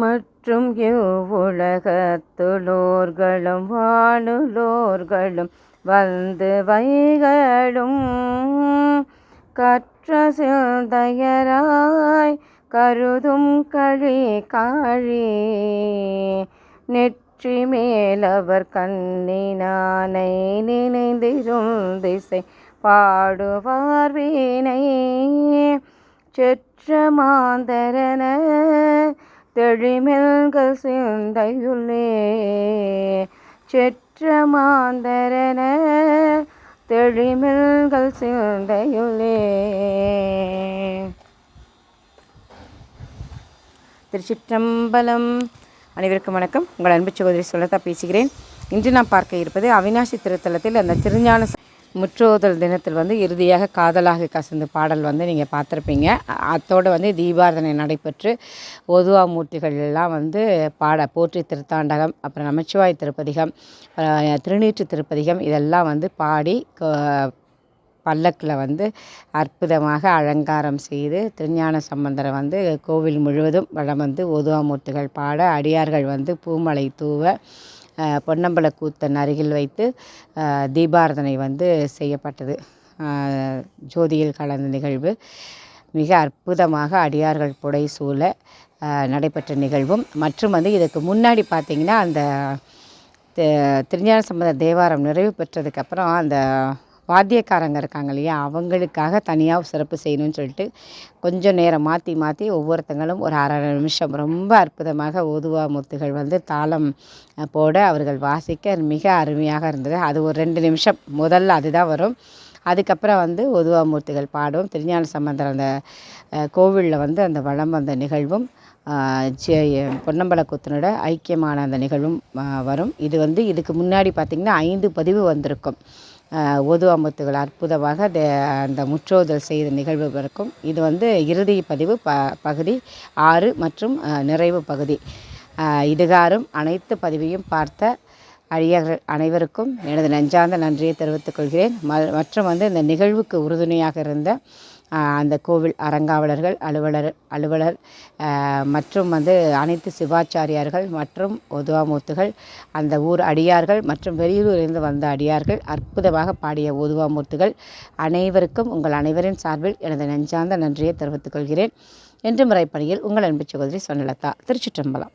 மற்றும் இவ்வுலகத்துளோர்களும் வானுலோர்களும் வந்து வைகளும் கற்ற சிந்தையராய் கருதும் கழி காழி. நெற்றி மேலவர் கண்ணினானை நினைந்திரும் திசை பாடுவார் வீணை. செற்ற மாந்தரன தெளிமெல்கள் சிந்தையுள்ளே செற்ற மாந்தரன தெளிமெல்கள் சிந்தையுள்ளே. திருச்சிற்றம்பலம். அனைவருக்கும் வணக்கம். உங்கள் அன்பு சகோதரி சொல்லத்தா பேசுகிறேன். இன்று நான் பார்க்க இருப்பது அவினாசி திருத்தலத்தில் அந்த திருஞான முற்றோதல் தினத்தில் வந்து இறுதியாக காதலாக கசந்து பாடல் வந்து நீங்கள் பார்த்துருப்பீங்க. அதோடு அத்தோடு வந்து தீபாரதனை நடைபெற்று ஒதுவா மூர்த்திகள் எல்லாம் வந்து பாட போற்றி திருத்தாண்டகம் அப்புறம் நமச்சிவாய் திருப்பதிகம் திருநீற்று திருப்பதிகம் இதெல்லாம் வந்து பாடி பல்லக்கில் வந்து அற்புதமாக அலங்காரம் செய்து திருஞான சம்பந்தரை வந்து கோவில் முழுவதும் வளம் வந்து ஒதுவாமூர்த்திகள் பாட அடியார்கள் வந்து பூமலை தூவ பொன்னம்பல கூத்தன் அருகில் வைத்து தீபாரதனை வந்து செய்யப்பட்டது. ஜோதியில் கலந்த நிகழ்வு. மிக அற்புதமாக அடியார்கள் புடை சூழ நடைபெற்ற நிகழ்வும். மற்றும் வந்து இதுக்கு முன்னாடி பார்த்திங்கன்னா அந்த திருஞான சம்பந்த தேவாரம் நிறைவு பெற்றதுக்கப்புறம் அந்த வாத்தியக்காரங்க இருக்காங்க இல்லையா? அவங்களுக்காக தனியாக சிறப்பு செய்யணும்னு சொல்லிட்டு கொஞ்சம் நேரம் மாற்றி மாற்றி ஒவ்வொருத்தங்களும் ஒரு அரை நிமிஷம் ரொம்ப அற்புதமாக ஓதுவா முத்துகள் வந்து தாளம் போட அவர்கள் வாசிக்க மிக அருமையாக இருந்தது. அது ஒரு ரெண்டு நிமிஷம். முதல்ல அதுதான் வரும். அதுக்கப்புறம் வந்து ஒதுவா மூர்த்திகள் பாடும். திருஞான சம்பந்தர் அந்த கோவிலில் வந்து அந்த வளம் வந்த நிகழ்வும் ஆஹ் பொன்னம்பல ஐக்கியமான அந்த நிகழ்வும் வரும். இது வந்து இதுக்கு முன்னாடி பார்த்திங்கன்னா ஐந்து பதிவு வந்திருக்கும். ஆஹ் அமுத்துகள் அற்புதமாக தே- அந்த முற்றோதல் செய்த நிகழ்வு இருக்கும் இது வந்து இறுதி பதிவு ப பகுதி ஆறு மற்றும் நிறைவு பகுதி. இதுகாரும் அனைத்து பதிவையும் பார்த்த அழியர்கள் அனைவருக்கும் எனது நெஞ்சார்ந்த நன்றியை தெரிவித்துக் கொள்கிறேன். ம- மற்றும் வந்து இந்த நிகழ்வுக்கு உறுதுணையாக இருந்த அந்த கோவில் அறங்காவலர்கள் அலுவலர் அலுவலர் மற்றும் வந்து அனைத்து சிவாச்சாரியார்கள் மற்றும் ஒதுவாமூர்த்துகள் அந்த ஊர் அடியார்கள் மற்றும் வெளியூரிலிருந்து வந்த அடியார்கள் அற்புதமாக பாடிய ஓதுவாமூர்த்துகள் அனைவருக்கும் உங்கள் அனைவரின் சார்பில் எனது நெஞ்சார்ந்த நன்றியை தெரிவித்துக் கொள்கிறேன். என்று முறைப்பணியில் உங்கள் அன்பு சகோதரி சொன்னலதா திருச்சிற்றம்பலம்.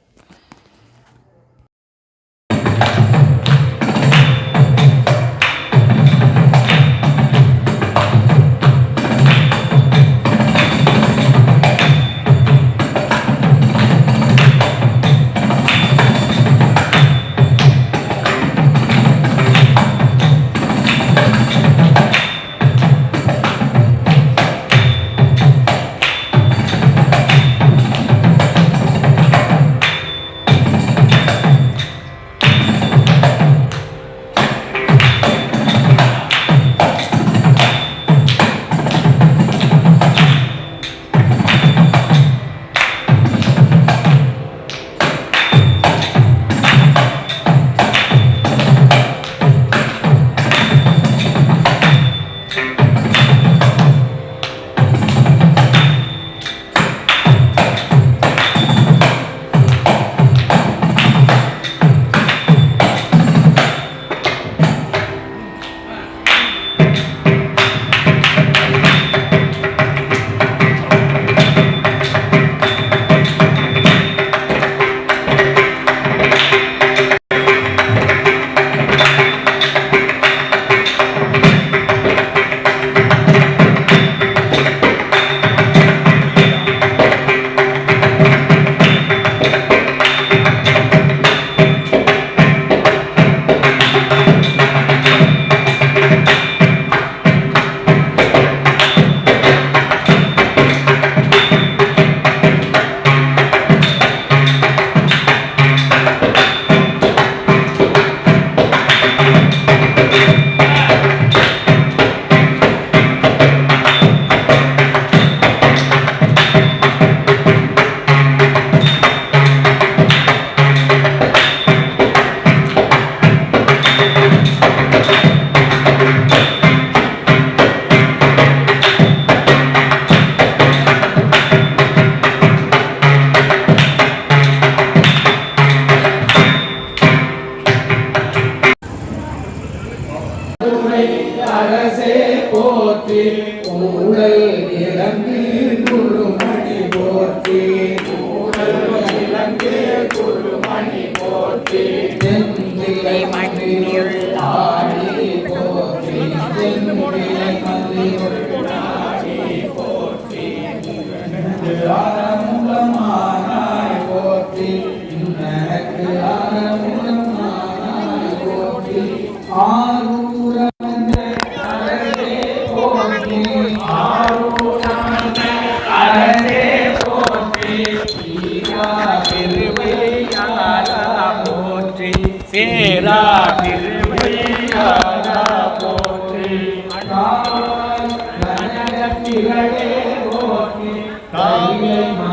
Amém.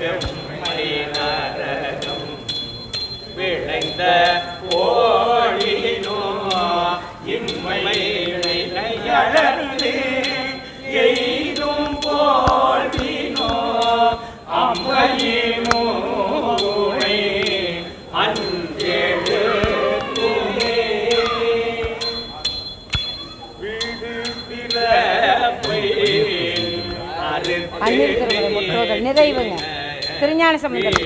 வெம்மை நரகம் விளைந்த ஓழினோ இம்மை அழகு எய்தும் போல்வினோ அம்மையினோ அஞ்செழு முற்றோதல் நிறைவுங்க திருஞான சம்பந்தம்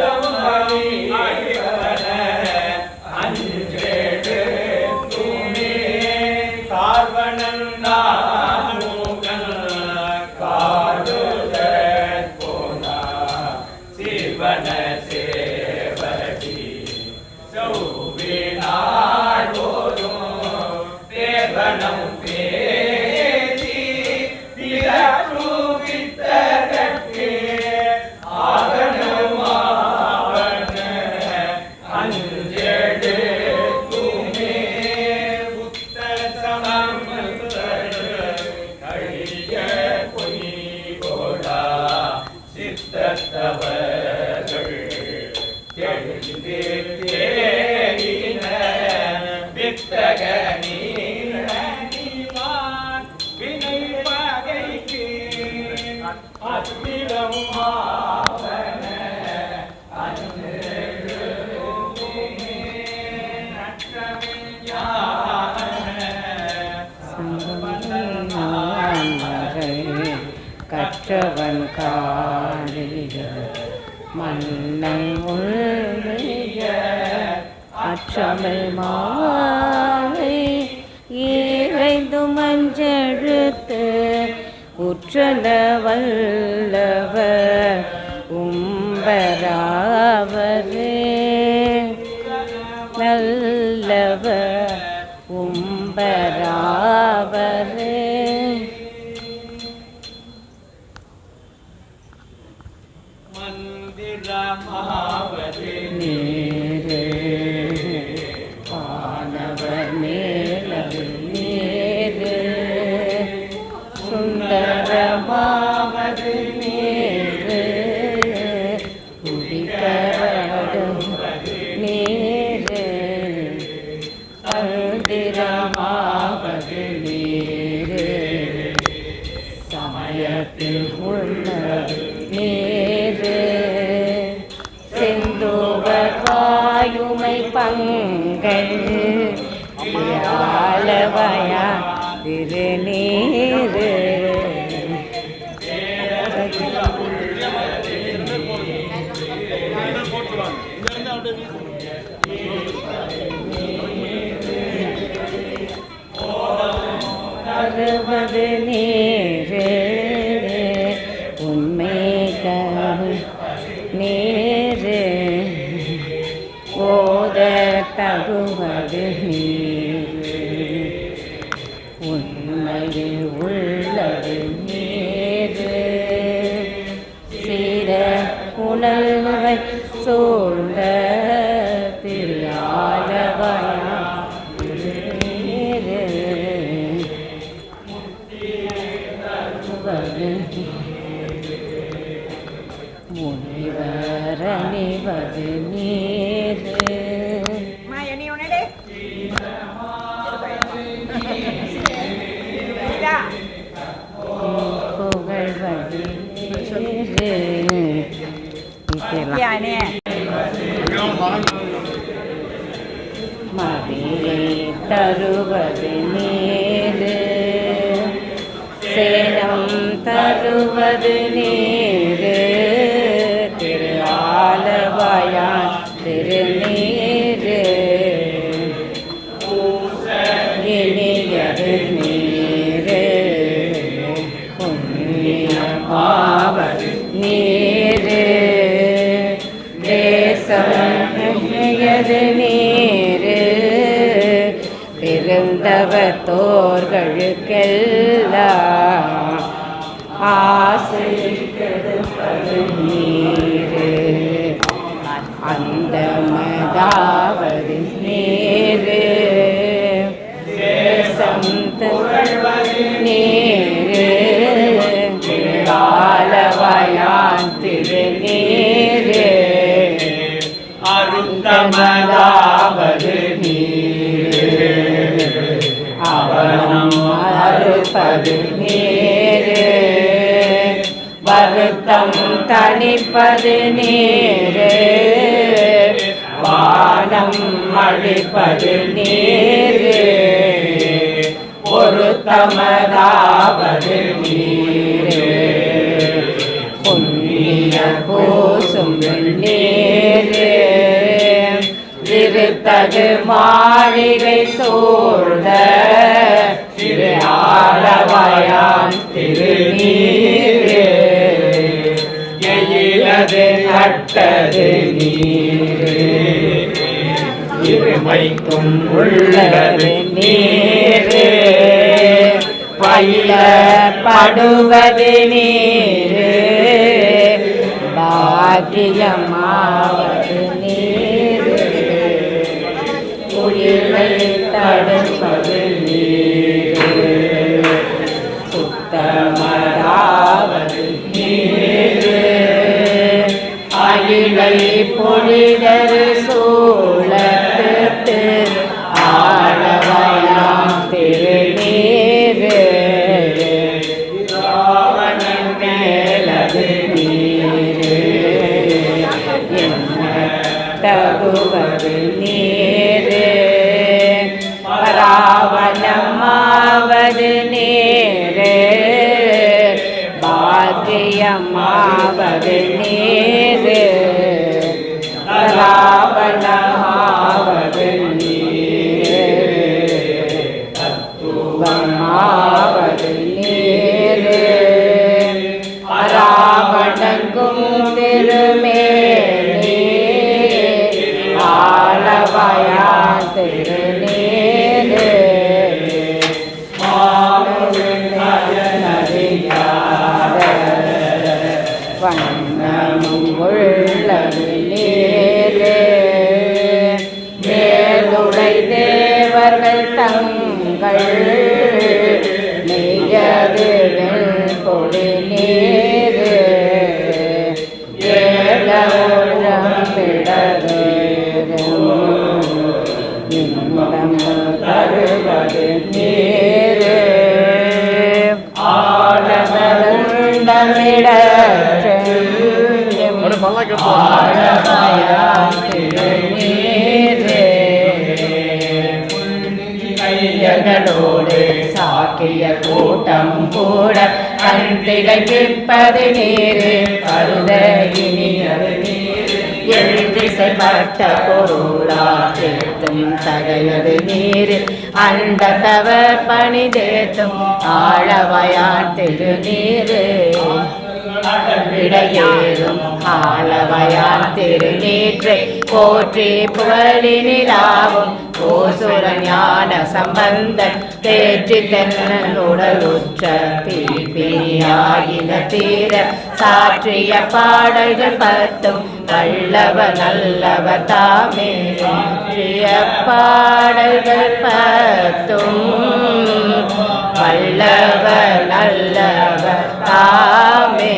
사랑하 மண்ணை முழுக அற்றமிழ் மாலை இறைந்து மஞ்செழுத்து உற்றல வல்லவர் உம்பராவரே. தருவது நீரு சேனம் தருவது நீரு மதாவது நீரு. தேசம் புகழ்வது அருந்தமதாவது நீரு. அவனம் அறுப்பது வருத்தம் தணிப்பது தானம் அழிப்பது நீரே. பொருத்தமதாவது நீரே. புண்ணிய பூசும் நீரே. திருத்தது மாளிகை சூழ்ந்த திரு ஆலவயான் திருநீரே. எயிலது நட்டது இருமைக்கும் உள்ளது நீரே பயில படுவது நீரே பாக்கியமாவது பாக்கியமாவது உள்ளது மேலுடை தேவர்கள் தங்கள் நெய்யது கொடி நீரு. ஏழம் இன்பம் தருவது நீரு. சாக்கிய கூட்டம் கூட கண்திகை பிற்பது நீரு. கருத இனியது நீரு. எழுதிசைப்பட்ட பொருளா கேட்டும் தகையது நீரு. அந்த தவ பணி தேத்தும் ஆழவயான் திருநீரு. விடையேறும் ஆளவயான் திருநீற்றை போற்றி புகழினிலாவும் ஓசுர ஞான சம்பந்தன் தேற்றி தென்னன் உடலுற்ற தீபிணியாயின தீர சாற்றிய பாடல்கள் பத்தும் வல்லவர் நல்லவர் தாமே. பாடல்கள் பத்தும் வல்லவர் நல்லவர் தாமே.